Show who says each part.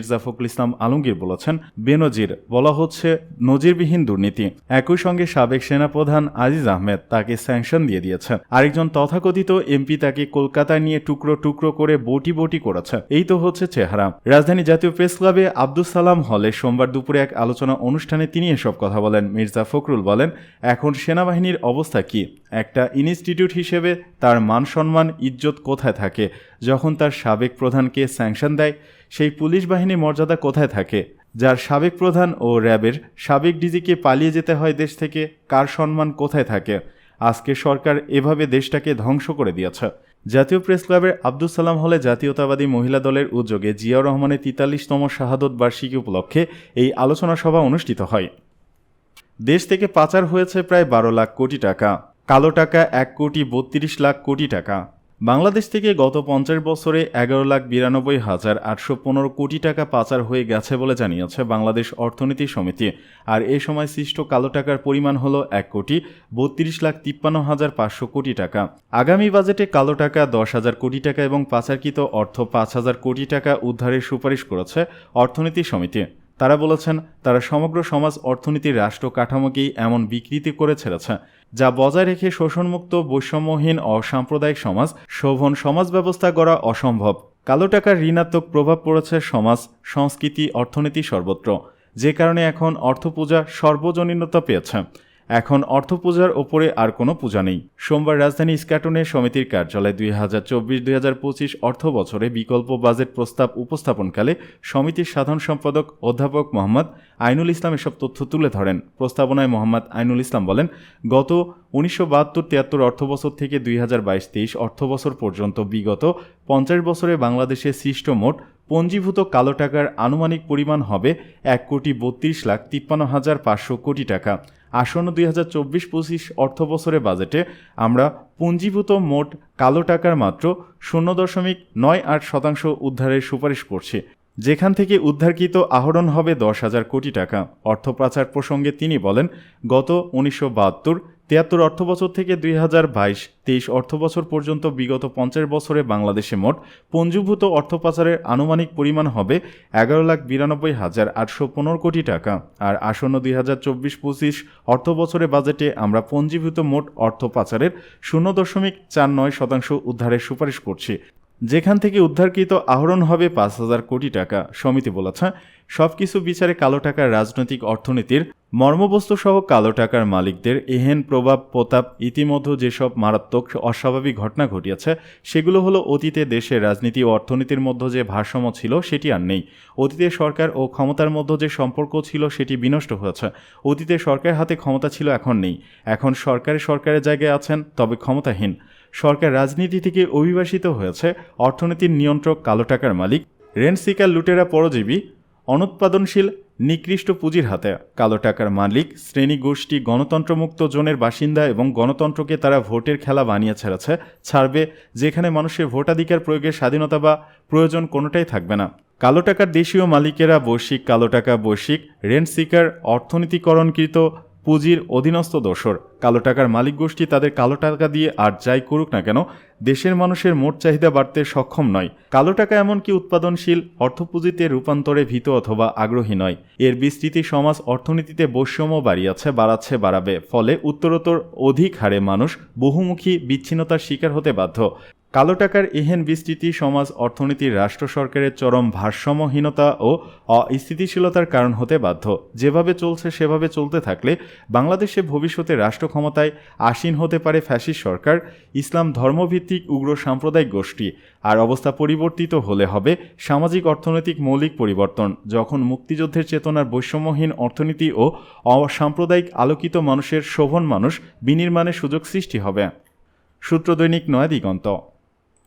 Speaker 1: মির্জা ফখরুল ইসলাম আলমগীর বলেছেন, বেনজির বলা হচ্ছে নজিরবিহীন দুর্নীতি। একই সঙ্গে সাবেক সেনাপ্রধান আজিজ আহমেদ তাকে স্যাংশন দিয়ে দিয়েছে আরেকজন তথাকথিত এমপি তাকে কলকাতায় নিয়ে টুকরো টুকরো করে বটি বটি করেছে। এই তো হচ্ছে চেহারা। রাজধানী জাতীয় প্রেস ক্লাবে আব্দুল সালাম হলে সোমবার দুপুরে এক আলোচনা অনুষ্ঠানে তিনি এসব কথা বলেন। মির্জা ফখরুল বলেন, এখন সেনাবাহিনীর অবস্থা কি? একটা ইনস্টিটিউট হিসেবে তার মান সম্মান ইজ্জত কোথায় থাকে? যখন তার সাবেক প্রধানকে স্যাংশন দেয়, সেই পুলিশ বাহিনী মর্যাদা কোথায় থাকে? যার সাবেক প্রধান ও র্যাবের সাবেক ডিজিকে পালিয়ে যেতে হয় দেশ থেকে, কার সম্মান কোথায় থাকে? আজকে সরকার এভাবে দেশটাকে ধ্বংস করে দিয়েছে। জাতীয় প্রেস ক্লাবের আব্দুল সালাম হলে জাতীয়তাবাদী মহিলা দলের উদ্যোগে জিয়াউর রহমানের তিতাল্লিশতম শাহাদত বার্ষিকী উপলক্ষে এই আলোচনা সভা অনুষ্ঠিত হয়। দেশ থেকে পাচার হয়েছে প্রায় বারো লাখ কোটি টাকা। কালো টাকা এক কোটি বত্রিশ লাখ কোটি টাকা। বাংলাদেশ থেকে গত পঞ্চাশ বছরে এগারো লাখ বিরানব্বই হাজার আটশো পনেরো কোটি টাকা পাচার হয়ে গেছে বলে জানিয়েছে বাংলাদেশ অর্থনীতি সমিতি। আর এ সময় সৃষ্ট কালো টাকার পরিমাণ হল এক কোটি বত্রিশ লাখ তিপ্পান্ন হাজার পাঁচশো কোটি টাকা। আগামী বাজেটে কালো টাকা দশ হাজার কোটি টাকা এবং পাচারকৃত অর্থ পাঁচ হাজার কোটি টাকা উদ্ধারের সুপারিশ করেছে অর্থনীতি সমিতি। তারা বলেছেন, তারা সমগ্র সমাজ অর্থনীতির রাষ্ট্র কাঠামোকেই এমন বিকৃতি করে ছেড়েছে, যা বজায় রেখে শোষণমুক্ত, বৈষম্যহীন, অসাম্প্রদায়িক সমাজ, শোভন সমাজ ব্যবস্থা করা অসম্ভব। কালো টাকার ঋণাত্মক প্রভাব পড়েছে সমাজ, সংস্কৃতি, অর্থনীতি সর্বত্র, যে কারণে এখন অর্থপূজা সর্বজনীনতা পেয়েছে। এখন অর্থ পূজার ওপরে আর কোনো পূজা নেই। সোমবার রাজধানী ইস্কাটনে সমিতির কার্যালয়ে দুই হাজার চব্বিশ দুই হাজার পঁচিশ অর্থ বছরে বিকল্প বাজেট প্রস্তাব উপস্থাপনকালে সমিতির সাধারণ সম্পাদক অধ্যাপক মোহাম্মদ আইনুল ইসলাম এসব তথ্য তুলে ধরেন। প্রস্তাবনায় মোহাম্মদ আইনুল ইসলাম বলেন, গত উনিশশো বাহাত্তর তিয়াত্তর অর্থবছর থেকে দুই হাজার বাইশ তেইশ অর্থবছর পর্যন্ত বিগত পঞ্চাশ বছরে বাংলাদেশে সৃষ্ট মোট পঞ্জীভূত কালো টাকার আনুমানিক পরিমাণ হবে এক কোটি বত্রিশ লাখ তিপ্পান্ন হাজার পাঁচশো কোটি টাকা। আসন্ন দুই হাজার চব্বিশ পঁচিশ অর্থ বছরের বাজেটে আমরা পুঞ্জীভূত মোট কালো টাকার মাত্র শূন্য দশমিক নয় আট শতাংশ উদ্ধারের সুপারিশ করছি, যেখান থেকে উদ্ধারকৃত আহরণ হবে দশ হাজার কোটি টাকা। অর্থ পাচার প্রসঙ্গে তিনি বলেন, গত উনিশশো বাহাত্তর তিয়াত্তর অর্থবছর থেকে দুই হাজার বাইশ, তেইশ অর্থবছর পর্যন্ত বিগত পঞ্চাশ বছরে বাংলাদেশে মোট পঞ্জীভূত অর্থ পাচারের আনুমানিক পরিমাণ হবে এগারো লাখ বিরানব্বই হাজার আটশো পনেরো কোটি টাকা। আর আসন্ন দুই হাজার চব্বিশ পঁচিশ অর্থ বছরে বাজেটে আমরা পঞ্জীভূত মোট অর্থ পাচারের শূন্য দশমিক চার নয় শতাংশ উদ্ধারের সুপারিশ করছি। যেখান থেকে উদ্ধারকৃত আহরণ হবে পাঁচ হাজার কোটি টাকা, সমিতি বলেছে। সবকিছু বিচারে কালো টাকার রাজনৈতিক অর্থনীতির মর্মবস্তু সহ কালো টাকার মালিকদের এহেন প্রভাব, প্রতাপ, ইতিমধ্যে যেসব মারাত্মক, অস্বাভাবিক ঘটনা ঘটিয়েছে, সেগুলো হলো অতীতে দেশের রাজনীতি ও অর্থনীতির মধ্যে যে ভারসাম্য ছিল, সেটি আর নেই। অতীতে সরকার ও ক্ষমতার মধ্যে যে সম্পর্ক ছিল, সেটি বিনষ্ট হয়েছে। অতীতে সরকারের হাতে ক্ষমতা ছিল, এখন নেই। এখন সরকারে সরকারের জায়গায় আছেন, তবে ক্ষমতাহীন। সরকার রাজনীতি থেকে অভিবাসিত হয়েছে অর্থনীতির নিয়ন্ত্রক কালো টাকার মালিক রেন্টসিকার লুটেরা পরজীবী, অনুৎপাদনশীল নিকৃষ্ট পুঁজির হাতে। কালো টাকার মালিক, শ্রেণি গোষ্ঠী, গণতন্ত্রমুক্ত জোনের বাসিন্দা এবং গণতন্ত্রকে তারা ভোটের খেলা বানিয়ে ছেড়েছে, ছাড়বে যেখানে মানুষের ভোটাধিকার প্রয়োগের স্বাধীনতা বা প্রয়োজন কোনোটাই থাকবে না। কালো টাকার দেশীয় মালিকেরা বৈশ্বিক, কালো টাকা বৈশ্বিক রেন্ট সিকার অর্থনীতিকরণকৃত পুঁজির অধীনস্থ দোসর। কালো টাকার মালিক গোষ্ঠী তাদের কালো টাকা দিয়ে আর যাই করুক না কেন, দেশের মানুষের মোট চাহিদা বাড়তে সক্ষম নয়। কালো টাকা এমনকি উৎপাদনশীল, অর্থপুঁজিতে রূপান্তরে ভীত অথবা আগ্রহী নয়। এর বিস্তৃতি সমাজ অর্থনীতিতে বৈষম্য বাড়িয়েছে, বাড়াচ্ছে, বাড়াবে। ফলে উত্তরোত্তর অধিক হারে মানুষ বহুমুখী বিচ্ছিন্নতার শিকার হতে বাধ্য। কালো টাকার এহেন বিস্তৃতি সমাজ অর্থনীতির রাষ্ট্র সরকারের চরম ভারসাম্যহীনতা ও অস্থিতিশীলতার কারণ হতে বাধ্য। যেভাবে চলছে, সেভাবে চলতে থাকলে বাংলাদেশে ভবিষ্যতে রাষ্ট্র ক্ষমতায় আসীন হতে পারে ফ্যাসিস্ট সরকার, ইসলাম ধর্মভিত্তিক উগ্র সাম্প্রদায়িক গোষ্ঠী, আর অবস্থা পরিবর্তিত হলে হবে সামাজিক, অর্থনৈতিক মৌলিক পরিবর্তন। যখন মুক্তিযুদ্ধের চেতনার বৈষম্যহীন অর্থনীতি ও অসাম্প্রদায়িক আলোকিত মানুষের শোভন মানুষ বিনির্মাণের সুযোগ সৃষ্টি হবে। সূত্র দৈনিক দিগন্ত